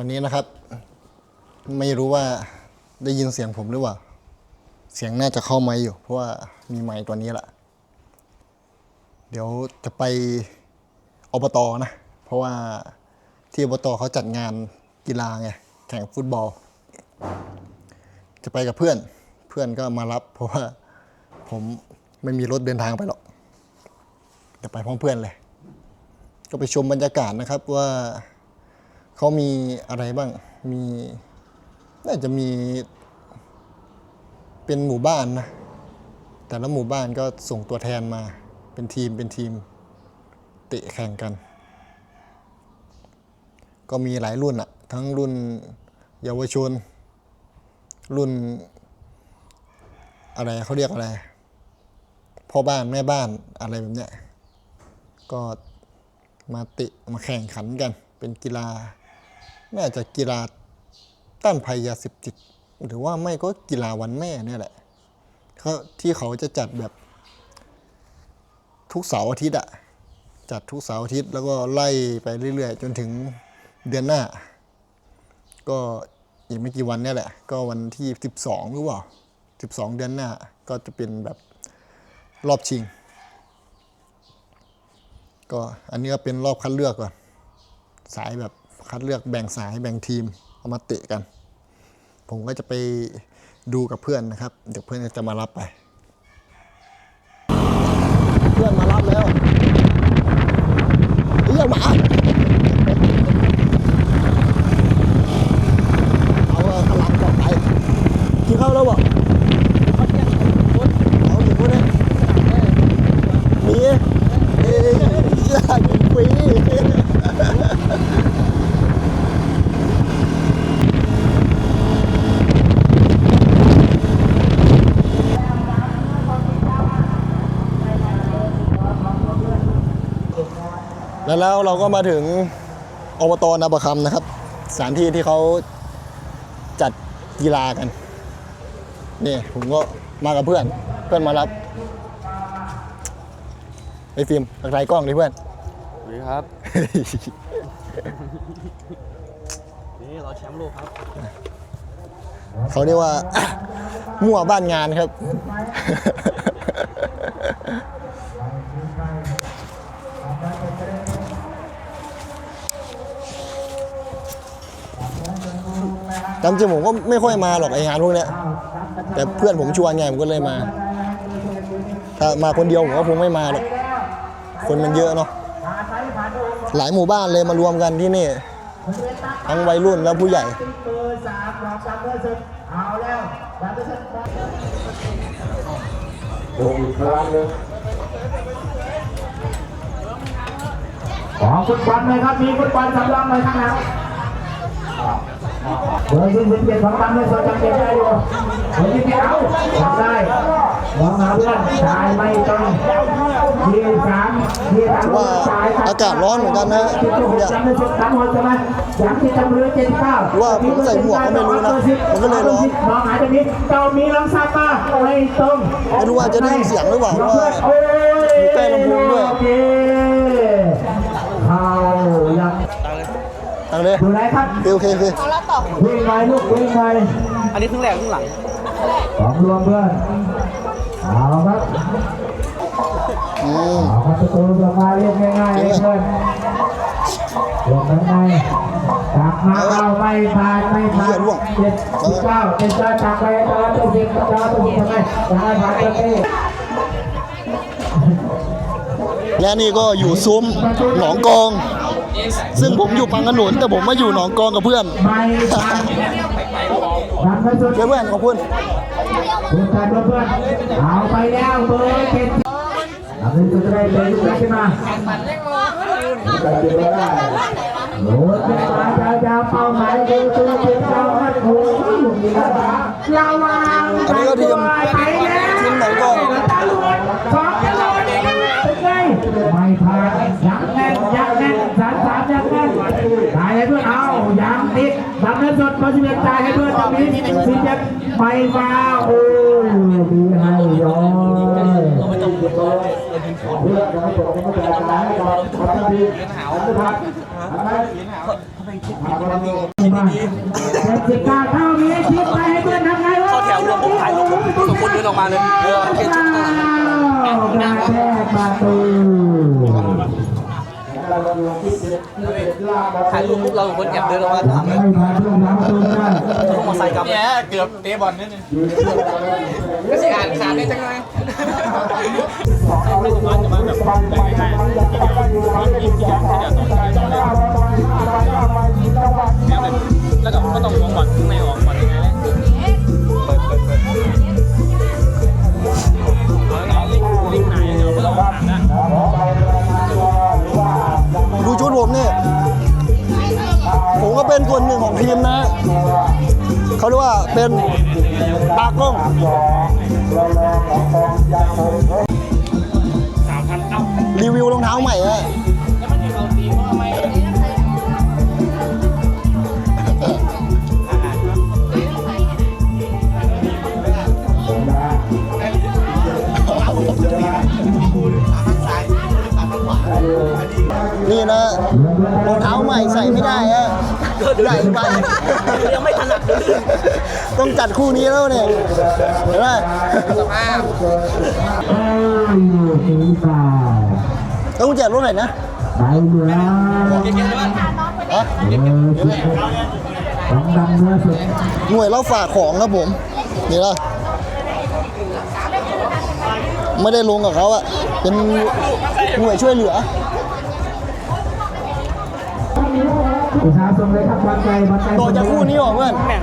วันนี้นะครับ ไม่รู้ว่าได้ยินเสียงผมหรือเปล่า เสียงน่าจะเข้าไมค์อยู่ เพราะว่ามีไมค์ตัวนี้แหละเดี๋ยวจะไปอบตนะ เพราะว่าที่อบตเขาจัดงานกีฬาไงแข่งฟุตบอล จะไปกับเพื่อน เพื่อนก็มารับ เพราะว่าผมไม่มีรถเดินทางไปหรอกจะไปพร้อมเพื่อนเลย ก็ไปชมบรรยากาศนะครับว่า เขามีอะไรบ้าง มี น่าจะมี เป็นหมู่บ้านนะ แต่ละหมู่บ้านก็ส่งตัวแทนมา เป็นทีม เป็นทีม เตะแข่งกัน ก็มีหลายรุ่นอะทั้งรุ่นเยาวชน รุ่น อะไรเขาเรียกอะไร พ่อบ้านแม่บ้านอะไรแบบเนี้ย ก็มาเตะมาแข่งขันกันเป็นกีฬา น่จะกีฬาต้านภัยยาเสพติด หรือว่าไม่ก็กีฬาวันแม่เนี่ยแหละเขาที่เขาจะจัดแบบ ทุกเสาร์อาทิตย์อะจัดทุกเสาร์อาทิตย์แล้วก็ไล่ไปเรื่อยๆ จนถึงเดือนหน้า ก็อีกไม่กี่วันเนี่ยแหละ ก็วันที่ 12หรือเปล่า12 เดือนหน้า ก็จะเป็นแบบรอบชิง ก็อันนี้ก็เป็นรอบคัดเลือกก่อนสายแบบ คัดเลือกแบ่งสายแบ่งทีมเอามาเตะกัน ผมก็จะไปดูกับเพื่อนนะครับ เดี๋ยวเพื่อนจะมารับไป เพื่อนมารับแล้วเรียกมาพลังกลับไปกินข้าวแล้วบอกเอาอยู่คนนี้มีเอ้ยอยากกินฟรี แล้วแล้วเราก็มาถึงอบตนาบะคำนะครับ สถานที่ที่เขาจัดกีฬากันนี่ผมก็มากับเพื่อน เพื่อนมารับไอ้ฟิล์มทักทายกล้องดิเพื่อนสวัสดีครับ นี่เราแชมป์โลกครับเขาเรียกว่า มั่วบ้านงานครับ จำจริงผมก็ไม่ค่อยมาหรอกไองานพวกเนี้ยแต่เพื่อนผมชวนไงผมก็เลยมา ถ้ามาคนเดียวผมก็คงไม่มาหรอกคนมันเยอะเนาะหลายหมู่บ้านเลยมารวมกันที่นี่ทั้งวัยรุ่นและผู้ใหญ่เบอร์สามรอบสามเบอร์สิบเอาแล้วามเบอร์สิบโอ้อีกครั้งนึงของฟุตบอลไหมครับ มีฟุตบอลสำรองไหมข้างหลัง เบอร์ที่สิบเจ็ดของตำเลยสนจำเป็นได้อยู่เบอร์ที่เจ็ดเอาทำได้มองหาเพื่อนชายไม่ต้องทีสามทีสามถือว่าอากาศร้อนเหมือนกันนะที่หกจำได้สิบสามคนใช่ไหมอย่างที่จำเรือเจ็ดเก้าหรือว่าผมใส่หมวกก็ไม่รู้นะมันก็เลยร้อนมองหาตรงนี้เจ้ามีลำซับมาไม่ตรงไม่รู้ว่าจะได้ยินเสียงหรือเปล่าเพราะว่าโอ้ยอยู่ใกล้ลำโพงด้วย โอเคเข้ายัง ตังเลยดูไหนครับโอเคโอเคโอเควิ่งหน่อยลูกวิ่งหน่อยอันนี้ครึ่งแรกครึ่งหลังของรวมเพื่อนเอาครับอืมเอาครับประตูลงมาเรียกง่ายๆเลยเพื่อนลงไปไงตักมาเอาไม่ผ่านไม่ผ่านเจ็ดสิบเก้าเจ็ดเก้าตักไปตลอดตัวสิบตลอดตัวสิบทำไมยังไม่ผ่านตัวนี้และนี่ก็อยู่ซุ้มหนองกอง ซึ่งผมอยู่ปังขนุนแต่ผมมาอยู่หนองกองกับเพื่อนไม่ผ่าเพื่อนขอบคุณเพื่อนเอาไปแล้วเบอร์เจ็ดทำให้จะได้เลยลุกขึ้นมาใจเย็นไม่ได้โหดขึ้นมาจ้า สดพอสิบเอ็ดจ่ายให้เพื่อนตรงนี้สิบเจ็ดไม่มาโอ้ยดีให้ย้อยเพื่อนยังไม่จบยังไม่จ่ายจ่ายให้ก่อนขอบคุณดีไม่ทันอะไรเจ็ดสิบเก้าเท่านี้ชิดไปให้เพื่อนทำไงวะเข้าแถวรวมปุ๊บถ่ายรูปปุ๊บสองคนเดินออกมาเลยเออเขียนชุดข้างหลังอ้าวกระแทกประตู ถ่ายรูปปุ๊บเราสองคนแอบเดินออกมาถามเลยไม่ผ่านเรื่องราวประตูไม่ได้ต้องมาใส่กับเนี่ยเกือบเตะบอลนิดนึงก็สิอ่านขาดได้จังเลยแล้วก็ก็ต้องมองบอลข้างในออกบอลยังไง เป็นส่วนหนึ่งของทีมนะเขาเรียกว่าเป็นตากล้องรีวิวรองเท้าใหม่อะแล้วมันจะเอาตีว่าทำไมนี่นะรองเท้าใหม่ใส่ไม่ได้อะ ใหญ่ไปยังไม่ถนัดเลยต้องจัดคู่นี้แล้วเนี่ยเห็นไหมเอ้ยสีฟ้าต้องจัดรถไหนนะใบเหลืองฮะเออของดำเนื้อสุดหน่วยเราฝากของครับผม นี่ละไม่ได้ลงกับเขาอะเป็นหน่วยช่วยเหลือ ประชาชนเลยครับบอลใจบอลใจต่อจากคู่นี้หรอเพื่อนไม่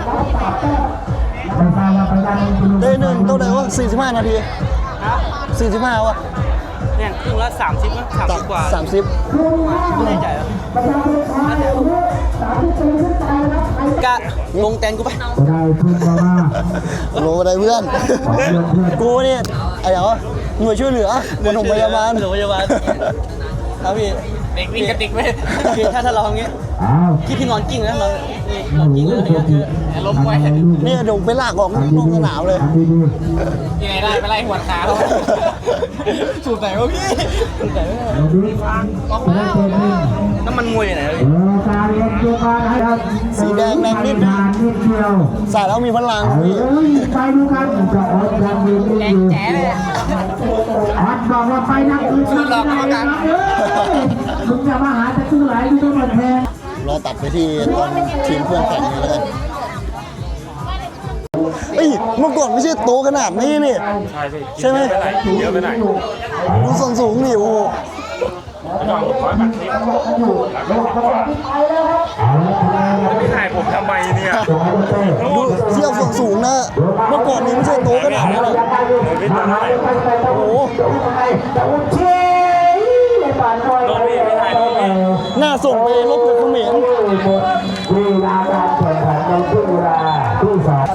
ทราบว่าประชาชนคุณลุงได้หนึ่งเท่าไหร่วะ45นาที45วะเนี่ยครึ่งละสามสิบมั้งสามสิบกว่าสามสิบไม่แน่ใจแล้วกะลงแตนกูไปได้ขึ้นมามาโลอะไรเพื่อน กูเนี่ยไอ้เหรอหน่วยช่วยเหลือปฐมพยาบาลโรงพยาบาลครับพี่เด็กวิ่งกระติกไปคือถ้าถ้าเราทำงี้อ้าว ที่พี่นอนกิ้งนะนอนนี่นอนกิ้งเลยนี่ก็คือล้มไว้เนี่ยเดี๋ยวไปลากออกนอกสนามเลยทำดียังไงได้ไปไล่หัวขาเขาสูบไหนวะพี่ๆเอาดีจะได้เต็มที่น้ำมันมวยไหนเออการเรียนเกี่ยวกับให้เราสีแดงแดงนิดนึงงานนิดเดียวใส่แล้วมีพลังเอ้พี่ยไปดูกันจะอดกันดีดีแดงแจ๋เลยอัดบอกว่าไปนักอื่นหลอกกรรมการมึงจะมาหาแต่ตู้ไหลอยู่ตรงมันแทน รอตัดไปที่ตอนทีมเพื่อนแข่งนี่แล้วกันเอ้ยเมื่อก่อนไม่ใช่โตขนาดนี้นี่ ใช่พี่ใช่ไหมเยอะไปไหนดูส่วนสูงนี่โอ้โหร้อยบาทที่ไม่ถ่ายผมทำไมเนี่ยดูเทียบส่วนสูงนะ เมื่อก่อนนี้ไม่ใช่โตขนาดนี้หรอกไม่ถ่ายโอ้โห เชี่ย ปานน้อยโดนพี่ไม่ถ่ายโดนพี่น่าส่งไปลบกับเขมรเวลาการแข่งขันในช่วงเวลาที่สอง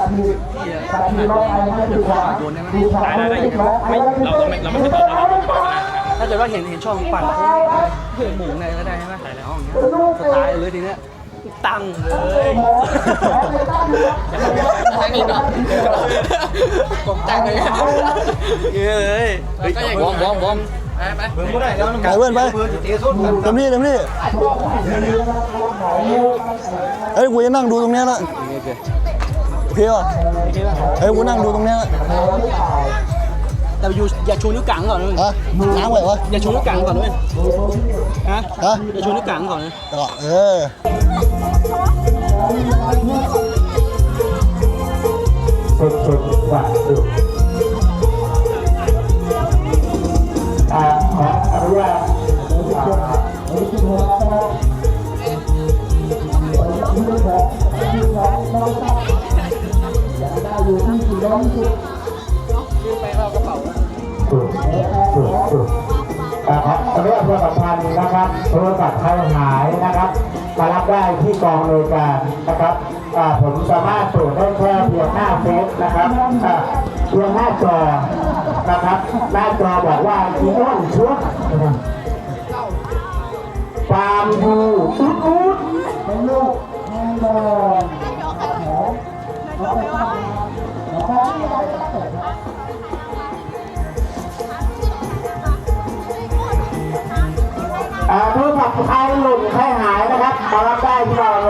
ทีรถไฟไม่ถูกกว่าทีสองได้ได้ไม่ได้ถูกกว่าไม่เราต้องไม่เราไม่ใช่ตอนเราต้องบอกนะถ้าเกิดว่าเห็นเห็นช่องปั่นเพื่อหมูในก็ได้ใช่ไหมใส่แล้วอย่างเงี้ยสไตล์เลยทีเนี้ยตั้งเลยทางนี้เนาะผมตั้งเลยเอ้ยบอมบอมบอม ไปไปเบิ่งบ่ได้แล้วไปเพื่อนไปเต็มที่เต็มที่เอ้ยกูจะนั่งดูตรงเนี้ยละโอเคป่ะเอ้ยกูนั่งดูตรงเนี้ยละแต่อยู่อย่าชูนิ้วกลางก่อนเลยฮะน้ำไหววะอย่าชูนิ้วกลางก่อนเลยฮะฮะอย่าชูนิ้วกลางก่อนเลยก็เออสุดสุดว่าสุด นุญาตสุดสุดสุดอ่าครับเรื่องโทรศัพท์พันนะครับโทรศัพท์ใครหายนะครับมารับได้ที่กองเลยการนะครับอ่าผมสามารถตรวจได้แค่เพียงหน้าเฟซนะครับอ่าเพียงหน้าจอ นะครับหน้าจอบอกว่าอีอ้อนชุดนะครับปาล์มดูตุ๊ดตุ๊ดเป็นลูกแม่บอลอ่าโทรศัพท์ใครหล่นใครหายนะครับมารับได้ที่เราเล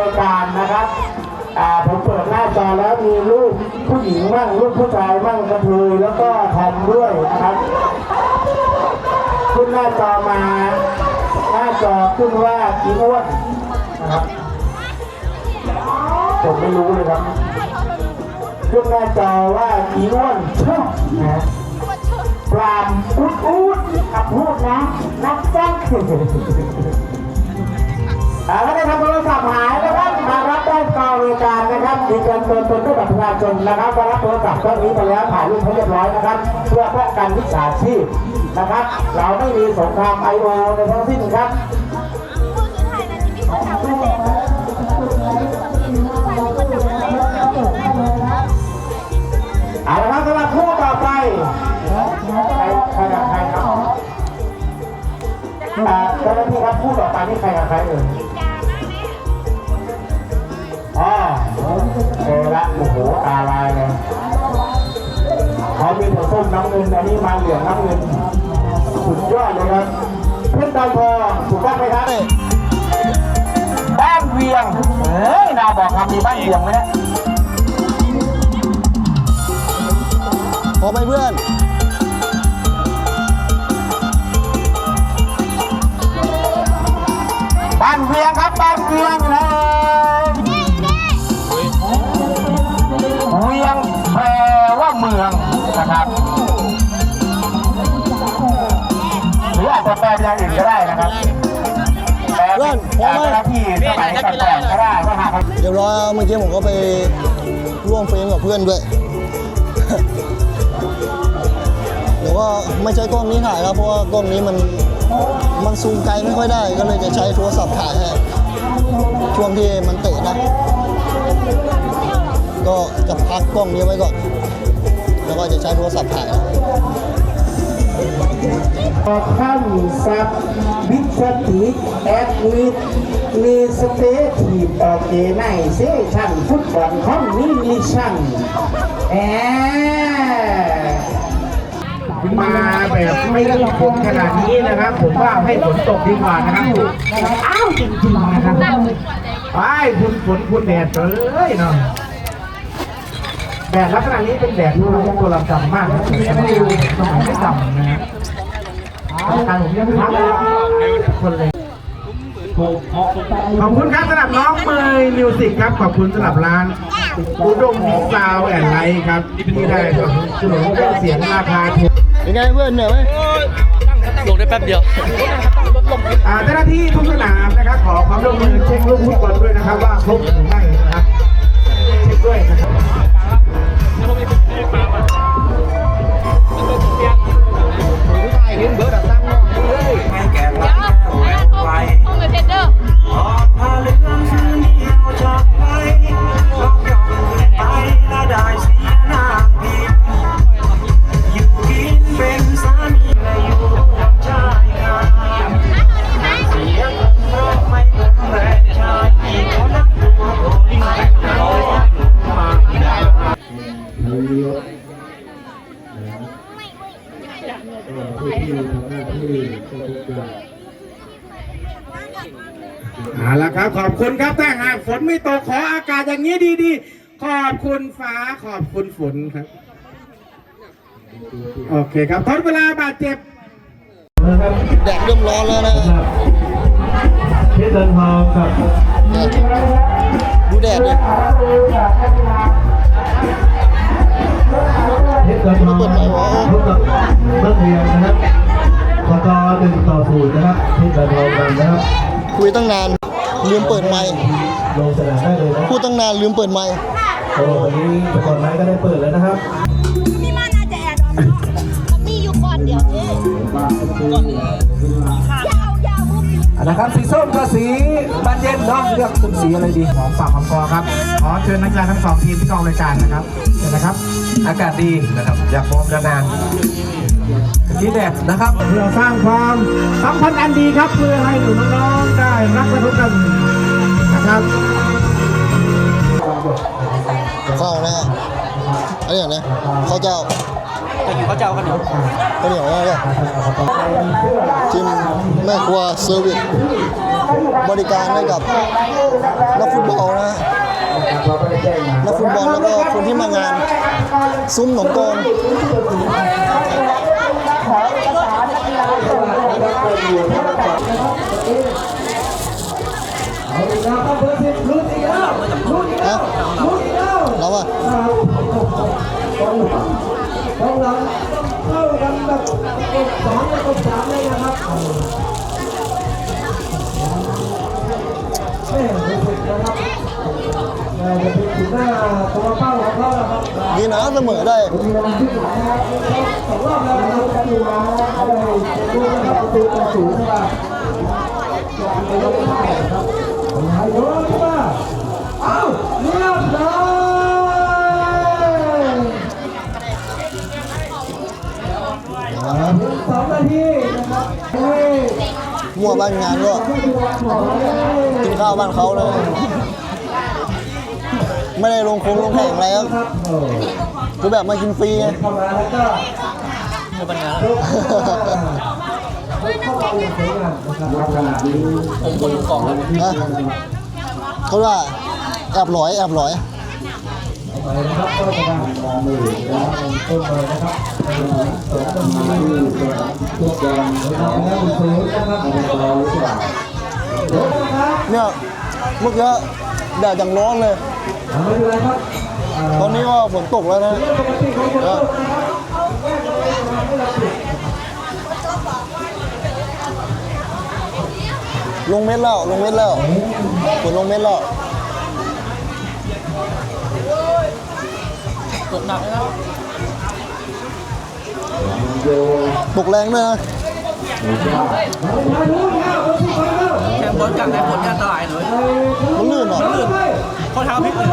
อ่าผมเปิดหน้าจอแล้วมีรูปผู้หญิงมั่งรูปผู้ชายมั่งกระเทยแล้วก็ทอมด้วยนะครับขึ้นหน้าจอมา หน้าจอขึ้นว่ากีอ้วนนะครับผมไม่รู้เลยครับขึ้นหน้าจอว่ากีอ้วนชอบนะปรามอุดอุดขับพูดนะนักแจ้งอ่าถ้าได้ทำโทรศัพท์หายนะครับ มาฬิการนะครับมีการเติมตนด้บัตรประชาชนนะครับมารับโทรศัพท์เครื่องนี้ไปแล้วถ่ายรูปให้เรียบร้อยนะครับ เพื่อป้องกันมิจฉาชีพนะครับ เราไม่มีสงครามไอโอในทั้งสิ้นครับเอาละครับสำหรับคู่ต่อไปใครใครกับใครครับเจ้าหน้าที่ครับคู่ต่อไปนี่ใครกับใครเอ่ย อ๋อเจอละโอ้โหตาลายเลยเขามีแต่ส้มน้ำเงินอันนี้มาเหลืองน้ำเงินสุดยอดเลยครับเพชรดาวทองถูกต้องไหมครับบ้านเวียงเฮ้ยนาบอกคำมีบ้านเวียงไหมเนี่ยพอไหมเพื่อนบ้านเวียงครับบ้านเวียงเลย นะครับหรืออาจจะแปลเป็นอย่างอื่นก็ได้นะครับแปลเป็นเจ้าหน้าที่สมัยก่อนๆก็ได้ว่าหากเดี๋ยวรอเมื่อกี้ผมก็ไปร่วมเฟรมกับเพื่อนด้วย เดี๋ยวว่าไม่ใช้กล้องนี้ถ่ายแล้วเพราะว่ากล้องนี้มันมันซูมไกลไม่ค่อยได้ ก็เลยจะใช้โทรศัพท์ถ่ายให้ช่วงที่มันเตะนะ ก็จะพักกล้องนี้ไว้ก่อน แล้วก็จะใช้โทรศัพท์ถ่ายนะข้ามซับวิชติแอดมิดมีสเตทีมออกเกไนเซชั่นฟุตบอลคอมมินิชั่นแอมาแบบไม่รีบฝนขนาดนี้นะครับ ผมว่าให้ฝนตกดีกว่านะครับอ้าวจริงๆนะครับไปคุณฝนคุณแดดเลยเนาะ แดดลักษณะนี้เป็นแดดที่เราตัวเราจำมากนะผมไม่ได้ดูสมัยไม่จำนะฮะการผมยังไม่ทำเลยคนเลยขอบคุณครับสำหรับน้องเมย์มิวสิกครับ ขอบคุณสำหรับร้านอุดมซาวแอนไลท์ครับที่ได้สนับสนุนเครื่องเสียงราคาถูกเป็นไงเพื่อนเหนื่อยไหมลงได้แป๊บเดียวอ่าเจ้าหน้าที่ทุกสนามนะครับ ขอความร่วมมือเช็คลูกฟุตบอลด้วยนะครับ ว่าครบหรือไม่นะครับเช็คด้วยนะครับ ครับขอบคุณครับถ้าหากฝนไม่ตกขออากาศอย่างนี้ดีๆ ขอบคุณฟ้าขอบคุณฝนครับ โอเคครับทดเวลาบาดเจ็บแดดเริ่มร้อนแล้วนะเพชรเดินทองกับแดดดูแดดดิเพชรเดินทองพบกับเบิร์เรียงนะครับสกอร์หนึ่งต่อศูนย์นะครับเพชรเดินทองนำนะครับคุยตั้งนานลื มเปิดไมค์ลงสนามได้เลยนะพูดตั้งนานลืมเปิดไมค์โอ้วันนี้สกอร์ไม้ก็ได้เปิดแล้วนะครับมีมาน่าจะแอดออกเนาะมันมีอยู่ก่อนเดียวเองยาวยาวมุกนะครับสีส้มกับสีบานเย็นเนาะเลือกเป็นสีอะไรดีหอมปากหอมคอครับขอเชิญนักกีฬาทั้งสองทีมที่กองรายการนะครับเชิญนะครับ อากาศดีนะครับอยากมองนานๆที่แดดนะครับเพื่อสร้างความสัมพันธ์อันดีครับเพื่อให้หนูน้องๆได้รักและทุกกันนะ ครับข้าวนะฮะอันนี้นะข้าวเจ้าเขาจะเอากันเหรอข้าวเหนียวนะเนี่ยทีมแม่ครัวเซอร์วิสบริการให้กับนักฟุตบอลนะฮะนะครับเราก็ได้แจ้งมานักฟุตบอลแล้วก็คนที่มางาน ซุ้มหนองกอง เอาอีกแล้วครับเบอร์สิบลุ้นอีกแล้วลุ้นอีกแล้วลุ้นอีกแล้วแล้วอะของเราเข้ากันแบบกดสองและกดสามเลยนะครับแม่รู้สึกนะครับน่าจะเป็นจุดหน้าตัวเป้าของเขานะครับดีนะเสมอได้มีรางวัลที่หลังนะครับสองรอบแล้วนะครับประตูมาได้ดูนะครับประตูต่อศูนนะครับ ไม่ยกได้ครับหายโยนเข้ามาเอ้าเรียบร้อยสองนาทีนะครับเฮ้ยมั่วบ้านงานก็กินข้าวบ้านเขาเลย ไม่ได้ลงโค้งลงแข่งอะไรครับคือแบบมากินฟรีไงเข้ามาแล้วก็ วยงามนะครับขนาดนี้ผมคนกล่องแล้วนะเขาว่าแอบลอยแอบลอยไปนะครับก็จะได้องมือแล้วต้นเลยนะครับสองต้นไม้ทุกอย่างนะครับแล้วคุณครูนะครับเราหรือเปล่าเนี่ยเมื่อกี้แดดอย่างร้อนเลย ตอนนี้ก็ฝนตกแล้วนะ ลกนะครับลงเม็ดแล้วลงเม็ดแล้วฝนลงเม็ดแล้วตกหนักเลยนะตกแรงด้วยนะแข่งบอลกลางในผลงานตลายเลยมันลื่นเหรอข้อเท้าพลิกเลย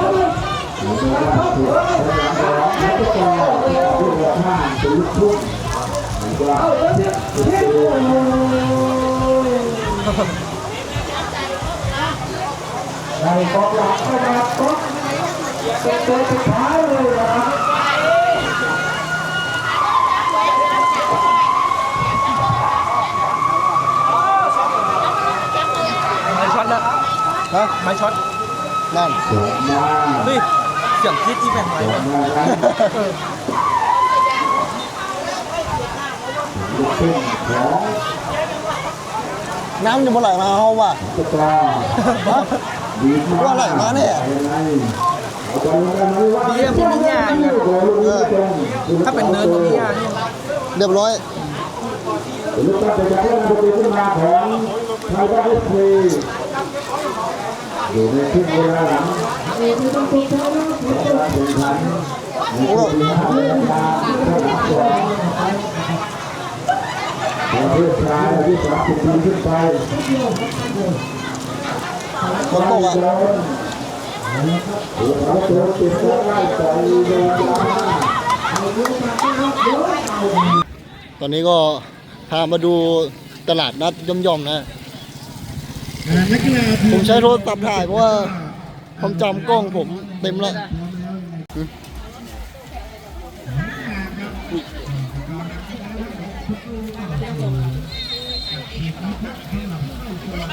ในกองหลังนะครับก็เป็นตัวสุดท้ายเลยนะครับไม่ช็อตแล้วฮะไม่ช็อตนั่นเฮ้ยเสียงคิดที่เป็นไว้น้ำจะมาไหลมาเฮาว่ะฮะ ว่าไหลมาเนี่ยดีอะผมมีหญ้าอยู่เออถ้าเป็นเนินตรงนี้อะนี่เรียบร้อยลูกตั้งแต่จากเรื่องประตูขึ้นมาของไทยรัฐเอฟซีอยู่ในครึ่งเวลาหลังของการแข่งขันในช่วงที่ห้านาฬิกาเริ่มนับก่อนประเภทชายอายุสามสิบปีขึ้นไป ฝนตกอะหัวเขาตัวติดแล้วไล่ต่อยเดินยาวตอนนี้ก็พามาดูตลาดนัดย่อมๆนะนักกีฬาทีผมใช้โทรศัพท์ถ่ายเพราะว่าความจำกล้องผมเต็มแล้ว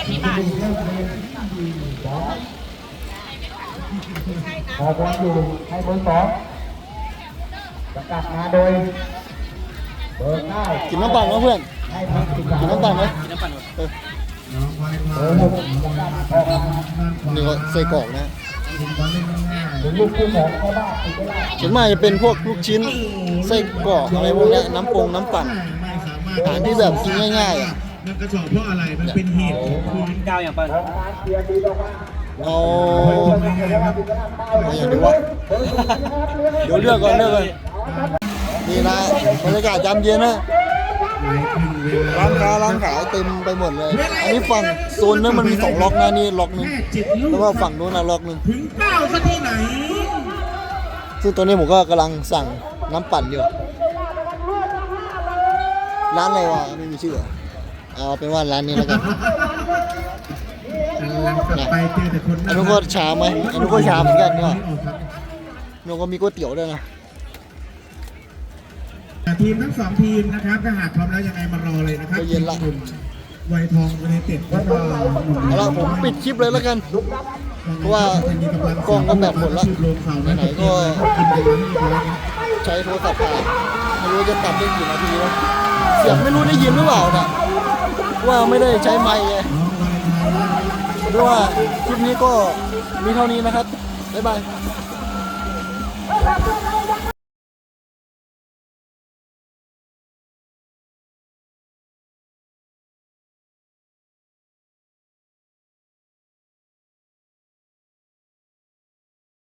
ขอควา มอยู่ให้เบอร์สองประกาศมาโดยเบอร์เก้ากินน้ำปั่นนะเพื่อนให้ทางสิบสามกินน้ำปั่นไหมน้ำปั่นเออเบอร์หกประกาศออกมานี่ก็ใส่กรอกนะถึงลูกคู่ของเขาบ้างติดก็ได้ส่วนมากจะเป็นพวกลูกชิ้นไส้กรอกอะไรพวกนี้น้ำปงน้ำปั่นอาหารที่แบบกินง่ายๆอะ มันกระสอบเพราะอะไร มันเป็นเหตุของคุณก้าวอย่างปั่นเอาเอาอย่างนี้วะเดี๋ยวเลือกก่อนเลือกก่อนนี่นะบรรยากาศยามเย็นนะร้านค้าร้านขายเต็มไปหมดเลย อันนี้ฝั่งโซนนั้นมันมีสองล็อกนะนี่ล็อกหนึงแค่เจ็ดลูแล้วกก็ฝั่งนู้นนะล็อกหนึงถึงเป้าซะที่ไหน ซึ่งตอนนี้ผมก็กำลังสั่งน้ำปั่นอยู่ ร้านอะไรวะไม่มีชื่อ เหรอเอาเป็นว่าร้านนี้แล้วกันกำลังกลับไปเจอแต่คนอันนู้นก็ชาไหมอันนู้นก็ชาเหมือนกันเนี่ยอันนู้นก็มีก๋วยเตี๋ยวด้วยนะทีมทั้งสองทีมนะครับถ้าหากพร้อมแล้วยังไงมารอเลยนะครับก็เย็นละทีมหนุ่มวัยทองยูไนเต็ดแล้วก็หนุ่มเอาละผมปิดคลิปเลยแล้วกันเพราะว่ากล้องก็แบบหมดแล้วไหนๆก็ใช้โทรศัพท์ถ่ายไม่รู้จะตัดได้กี่นาทีวะเสียงไม่รู้ได้ยินหรือเปล่าเนี่ย ว่าไม่ได้ใช้ไมค์ไงเพราะว่าคลิปนี้ก็มีเท่านี้นะครับ บ๊ายบาย